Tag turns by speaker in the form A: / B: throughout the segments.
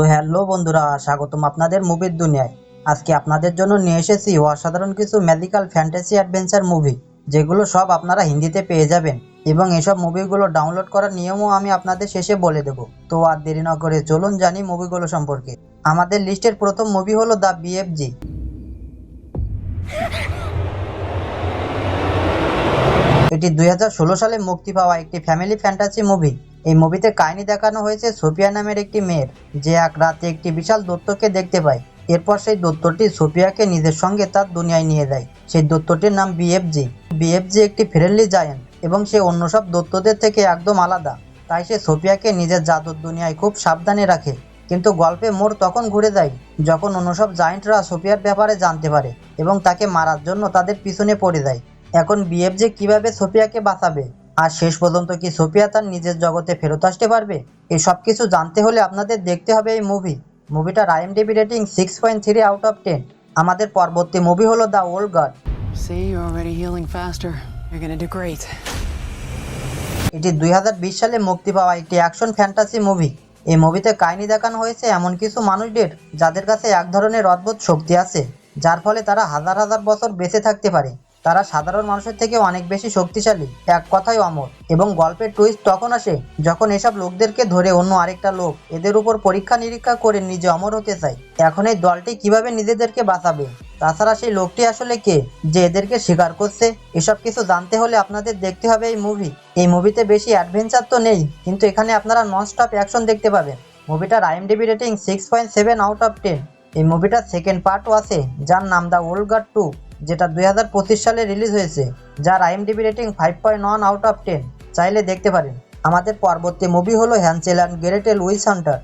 A: তো হ্যালো বন্ধুরা, স্বাগতম আপনাদের মুভির দুনিয়ায়। আজকে আপনাদের জন্য নিয়ে এসেছি অসাধারণ কিছু ম্যাজিক্যাল ফ্যান্টাসি অ্যাডভেঞ্চার মুভি যেগুলো সব আপনারা হিন্দিতে পেয়ে যাবেন এবং এসব মুভিগুলো ডাউনলোড করার নিয়মও আমি আপনাদের শেষে বলে দেব। তো আর দেরি না করে চলুন জানি মুভিগুলো সম্পর্কে। আমাদের লিস্টের প্রথম মুভি হলো দ্য বিএফজি এটি দু হাজার ষোলো সালে মুক্তি পাওয়া একটি ফ্যামিলি ফ্যান্টাসি মুভি এই মুভিতে কাহিনী দেখানো হয়েছে সোফিয়া নামের একটি মেয়ের। যে এক রাতে একটি বিশাল দত্তকে দেখতে পায়। এরপর সেই দত্তটি সোফিয়াকে নিজের সঙ্গে তার দুনিয়ায় নিয়ে যায়। সেই দত্তটির নাম বিএফজি বিএফজি একটি ফ্রেন্ডলি জায়ান্ট এবং সে অন্য সব দত্তদের থেকে একদম আলাদা। তাই সে সোফিয়াকে নিজের জাদুর দুনিয়ায় খুব সাবধানে রাখে। কিন্তু গল্পে মোড় তখন ঘুরে যায়, যখন অন্য সব জায়েন্টরা সোফিয়ার ব্যাপারে জানতে পারে এবং তাকে মারার জন্য তাদের পিছনে পড়ে যায়। এখন বিএফজি কীভাবে সোফিয়াকে বাঁচাবে? আর শেষ পর্যন্ত কি সোফিয়া তার নিজের জগতে ফেরত আসতে পারবে? এই সব কিছু জানতে হলে আপনাদের দেখতে হবে এই মুভি মুভিটার IMDb rating six point three out of ten আমাদের পরবর্তী মুভি হলো দ্য ওল্ড গার্ড. এটি দুই হাজার বিশ সালে মুক্তি পাওয়া একটি অ্যাকশন ফ্যান্টাসি মুভি এই মুভিতে কাহিনী দেখানো হয়েছে এমন কিছু মানুষদের যাদের কাছে এক ধরনের অদ্ভুত শক্তি আছে যার ফলে তারা হাজার হাজার বছর বেঁচে থাকতে পারে। তারা সাধারণ মানুষের থেকে অনেক বেশি শক্তিশালী, এক কথায় অমর। এবং গল্পের টুইস্ট তখন আসে যখন এসব লোকদেরকে ধরে অন্য আরেকটা লোক এদের উপর পরীক্ষা নিরীক্ষা করে নিজে অমর হতে চায়। এখন এই দলটি কীভাবে নিজেদেরকে বাঁচাবে? তাছাড়া সেই লোকটি আসলে কে? যে এদেরকে স্বীকার করছে? এসব কিছু জানতে হলে আপনাদের দেখতে হবে এই মুভি এই মুভিতে বেশি অ্যাডভেঞ্চার তো নেই, কিন্তু এখানে আপনারা নন স্টপ অ্যাকশন দেখতে পাবেন। মুভিটার IMDb rating six point seven out of ten এই মুভিটার সেকেন্ড পার্টও আছে, যার নাম দ্য ওল্ড গার্ড টু যেটা দুই হাজার পঁচিশ সালে রিলিজ হয়েছে, যার IMDb rating five point one out of ten চাইলে দেখতে পারেন। আমাদের পরবর্তী মুভি হলো Hansel and Gretel witch hunter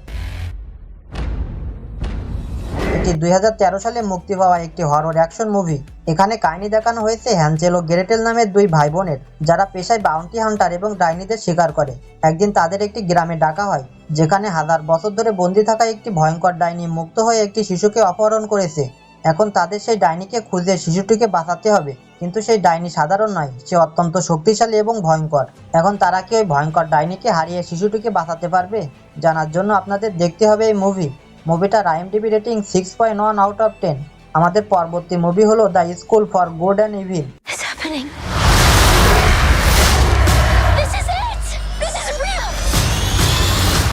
A: এটি দু হাজার তেরো সালে মুক্তি পাওয়া একটি হরর অ্যাকশন মুভি এখানে কাহিনী দেখানো হয়েছে হ্যান্সেল ও গ্রেটেল নামের দুই ভাই বোনের যারা পেশায় বাউন্টি হান্টার এবং ডাইনিদের শিকার করে। একদিন তাদের একটি গ্রামে ডাকা হয়, যেখানে হাজার বছর ধরে বন্দি থাকা একটি ভয়ঙ্কর ডাইনি মুক্ত হয়ে একটি শিশুকে অপহরণ করেছে। এখন তাদের সেই ডাইনিকে খুঁজে শিশুটিকে বাঁচাতে হবে। কিন্তু সেই ডাইনি সাধারণ নয় সে অত্যন্ত শক্তিশালী এবং ভয়ঙ্কর। এখন তারা কি ওই ভয়ঙ্কর ডাইনিকে হারিয়ে শিশুটিকে বাঁচাতে পারবে? জানার জন্য আপনাদের দেখতে হবে এই মুভি মুভিটার IMDb rating six point one out of ten আমাদের পরবর্তী মুভি হলো the school for good and evil!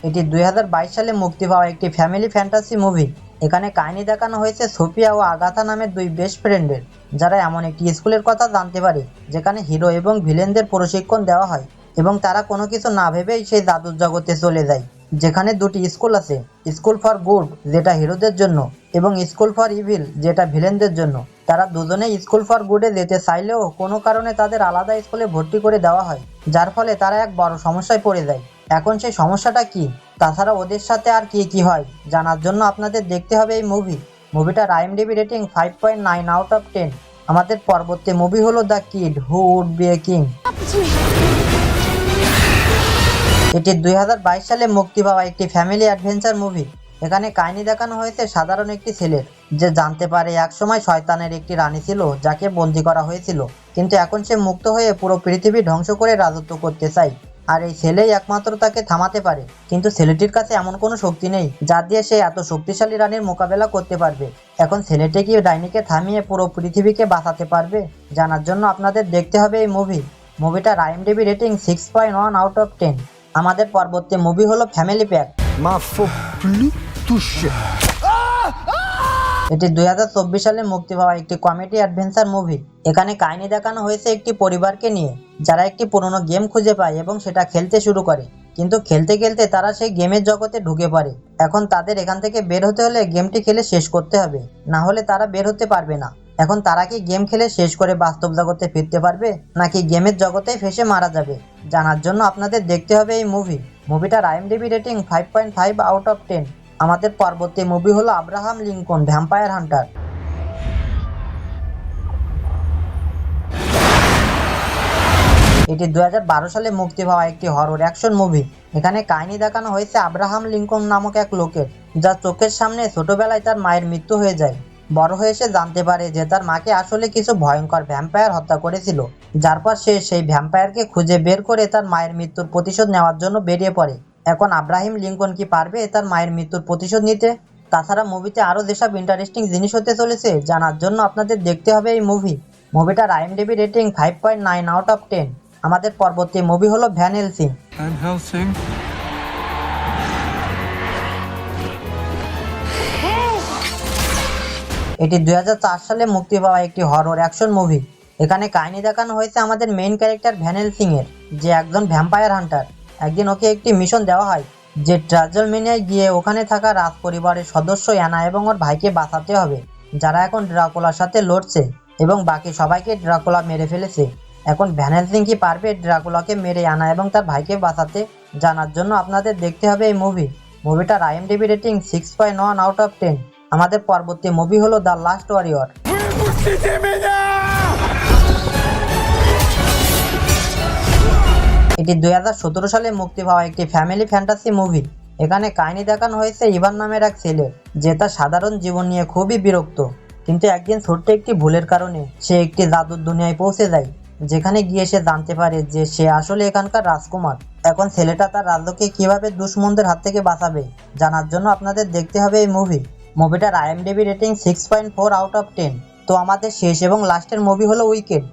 A: এটি দুই হাজার বাইশ সালে মুক্তি পাওয়া একটি ফ্যামিলি ফ্যান্টাসি মুভি এখানে কাহিনী দেখানো হয়েছে সোফিয়া ও আগাথা নামের দুই বেস্ট ফ্রেন্ডের যারা এমন একটি স্কুলের কথা জানতে পারে, যেখানে হিরো এবং ভিলেনদের প্রশিক্ষণ দেওয়া হয় এবং তারা কোনো কিছু না ভেবেই সেই জাদুর জগতে চলে যায়। যেখানে দুটি স্কুল আছে স্কুল ফর গুড যেটা হিরোদের জন্য, এবং স্কুল ফর ইভিল যেটা ভিলেনদের জন্য। তারা দুজনে স্কুল ফর গুডে যেতে চাইলেও কোনো কারণে তাদের আলাদা স্কুলে ভর্তি করে দেওয়া হয়, যার ফলে তারা এক বড় সমস্যায় পড়ে যায়। এখন সেই সমস্যাটা কি? তাছাড়া ওদের সাথে আর কি কি হয়? জানার জন্য আপনাদের দেখতে হবে এই মুভি মুভিটা মুভিটার IMDb rating five point nine out of ten আমাদের পরবর্তী মুভি হলো the kid who would be a king. এটি দুই হাজার বাইশ সালে মুক্তি পাওয়া একটি ফ্যামিলি অ্যাডভেঞ্চার মুভি এখানে কাহিনী দেখানো হয়েছে সাধারণ একটি ছেলের। যে জানতে পারে একসময় শয়তানের একটি রানী ছিল, যাকে বন্দি করা হয়েছিল। কিন্তু এখন সে মুক্ত হয়ে পুরো পৃথিবী ধ্বংস করে রাজত্ব করতে চায় আর এই ছেলেই একমাত্র তাকে থামাতে পারে। কিন্তু ছেলেটির কাছে এমন কোনো শক্তি নেই যা দিয়ে সে এত শক্তিশালী রানীর মোকাবেলা করতে পারবে। এখন ছেলেটি কি ডাইনিকে থামিয়ে পুরো পৃথিবীকে বাঁচাতে পারবে? জানার জন্য আপনাদের দেখতে হবে এই মুভি মুভিটার IMDb rating six point one out of ten আমাদের পরবর্তী মুভি হলো ফ্যামিলি প্যাক
B: toucher.
A: এটি দুই হাজার চব্বিশ সালে মুক্তি পাওয়া একটি কমেডি অ্যাডভেঞ্চার মুভি। এখানে কাহিনী দেখানো হয়েছে একটি পরিবারকে নিয়ে। যারা একটি পুরনো গেম খুঁজে পায় এবং সেটা খেলতে শুরু করে। কিন্তু খেলতে খেলতে তারা সেই গেমের জগতে ঢুকে পড়ে। এখন তাদের এখান থেকে বের হতে হলে গেমটি খেলে শেষ করতে হবে। না হলে তারা বের হতে পারবে না। এখন তারা কি গেম খেলে শেষ করে বাস্তব জগতে ফিরতে পারবে? নাকি গেমের জগতে ফেসে মারা যাবে? জানার জন্য আপনাদের দেখতে হবে এই মুভি। মুভিটার IMDb rating five point five out of ten. আমাদের পরবর্তী মুভি হলো আব্রাহাম লিঙ্কন ভ্যাম্পায়ার হান্টার এটি দু হাজার বারো সালে মুক্তি পাওয়া একটি হরর অ্যাকশন মুভি এখানে কাহিনী দেখানো হয়েছে আব্রাহাম লিঙ্কন নামক এক লোকের যার চোখের সামনে ছোটবেলায় তার মায়ের মৃত্যু হয়ে যায়। বড় হয়ে সে জানতে পারে যে তার মাকে আসলে কিছু ভয়ঙ্কর ভ্যাম্পায়ার হত্যা করেছিল। যার পর সে সেই ভ্যাম্পায়ারকে খুঁজে বের করে তার মায়ের মৃত্যুর প্রতিশোধ নেওয়ার জন্য বেরিয়ে পড়ে। এখন আব্রাহিম লিঙ্কন কি পারবে তার মায়ের মৃত্যুর প্রতিশোধ নিতে? তাছাড়া মুভিতে আরও যেসব ইন্টারেস্টিং জিনিস হতে চলেছে জানার জন্য আপনাদের দেখতে হবে এই মুভি। মুভিটার IMDb rating five point nine out of ten আমাদের পরবর্তী মুভি হলো ভ্যান হেলসিং। এটি দুই হাজার চার সালে মুক্তি পাওয়া একটি হরর অ্যাকশন মুভি এখানে কাহিনী দেখানো হয়েছে আমাদের মেইন ক্যারেক্টার ভ্যানেল সিং এর যে একজন ভ্যাম্পায়ার হান্টার একদিন ওকে একটি মিশন দেওয়া হয়, যে ট্রাজলমেনিয়ায় গিয়ে ওখানে থাকা রাজ পরিবারের সদস্য অ্যানা এবং ওর ভাইকে বাঁচাতে হবে, যারা এখন ড্রাকুলার সাথে লড়ছে, এবং বাকি সবাইকে ড্রাকুলা মেরে ফেলেছে। এখন ভ্যানেল সিং কি পারবে ড্রাকুলাকে মেরে আনা এবং তার ভাইকে বাঁচাতে? জানার জন্য আপনাদের দেখতে হবে এই মুভি মুভিটার IMDb rating six point one out of ten আমাদের পরবর্তী মুভি হলো দ্য লাস্ট ওয়ারিয়র এটি দুই সালে মুক্তি পাওয়া একটি ফ্যামিলি ফ্যান্টাসি মুভি এখানে কাহিনী দেখানো হয়েছে ইভান নামের এক ছেলে, যে তার সাধারণ জীবন নিয়ে খুবই বিরক্ত। কিন্তু একদিন ছোট্ট একটি ভুলের কারণে সে একটি জাদুর দুনিয়ায় পৌঁছে যায়, যেখানে গিয়ে সে জানতে পারে যে সে আসলে এখানকার রাজকুমার। এখন ছেলেটা তার রাজ্যকে কীভাবে দুশ্মনদের হাত থেকে বাঁচাবে, জানার জন্য আপনাদের দেখতে হবে এই মুভি মুভিটার IMDb rating six point four out of ten তো আমাদের শেষ এবং লাস্টের মুভি হলো উইকেড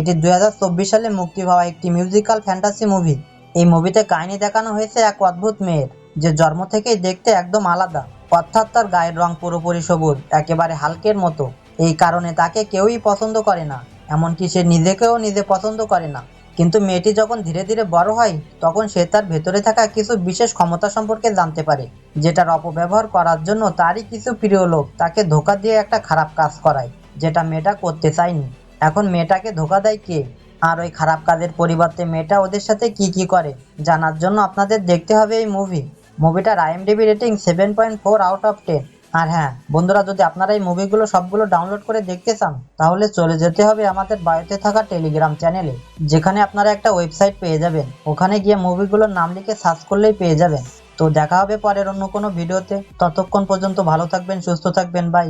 A: এটি দুই হাজার চব্বিশ সালে মুক্তি পাওয়া একটি মিউজিক্যাল ফ্যান্টাসি মুভি এই মুভিতে কাহিনী দেখানো হয়েছে এক অদ্ভুত মেয়ের, যে জন্ম থেকেই দেখতে একদম আলাদা। অর্থাৎ তার গায়ের রং পুরোপুরি সবুজ, একেবারে হালকের মতো। এই কারণে তাকে কেউই পছন্দ করে না, এমনকি সে নিজেকেও নিজে পছন্দ করে না। কিন্তু মেয়েটি যখন ধীরে ধীরে বড় হয়, তখন সে তার ভেতরে থাকা কিছু বিশেষ ক্ষমতা সম্পর্কে জানতে পারে, যেটার অপব্যবহার করার জন্য তারই কিছু প্রিয় লোক তাকে ধোকা দিয়ে একটা খারাপ কাজ করায়, যেটা মেয়েটা করতে চায়নি। এখন মেয়েটাকে ধোকা দেয় কে? আর ওই খারাপ কাজের পরিবর্তে মেয়েটা ওদের সাথে কি কি করে? জানার জন্য আপনাদের দেখতে হবে এই মুভি মুভিটার IMDb rating seven point four out of ten আর হ্যাঁ বন্ধুরা, যদি আপনারা এই মুভিগুলো সবগুলো ডাউনলোড করে দেখতে চান, তাহলে চলে যেতে হবে আমাদের বাড়িতে থাকা টেলিগ্রাম চ্যানেলে যেখানে আপনারা একটা ওয়েবসাইট পেয়ে যাবেন। ওখানে গিয়ে মুভিগুলোর নাম লিখে সার্চ করলেই পেয়ে যাবেন। তো দেখা হবে পরের অন্য কোনো ভিডিওতে ততক্ষণ পর্যন্ত ভালো থাকবেন, সুস্থ থাকবেন বাই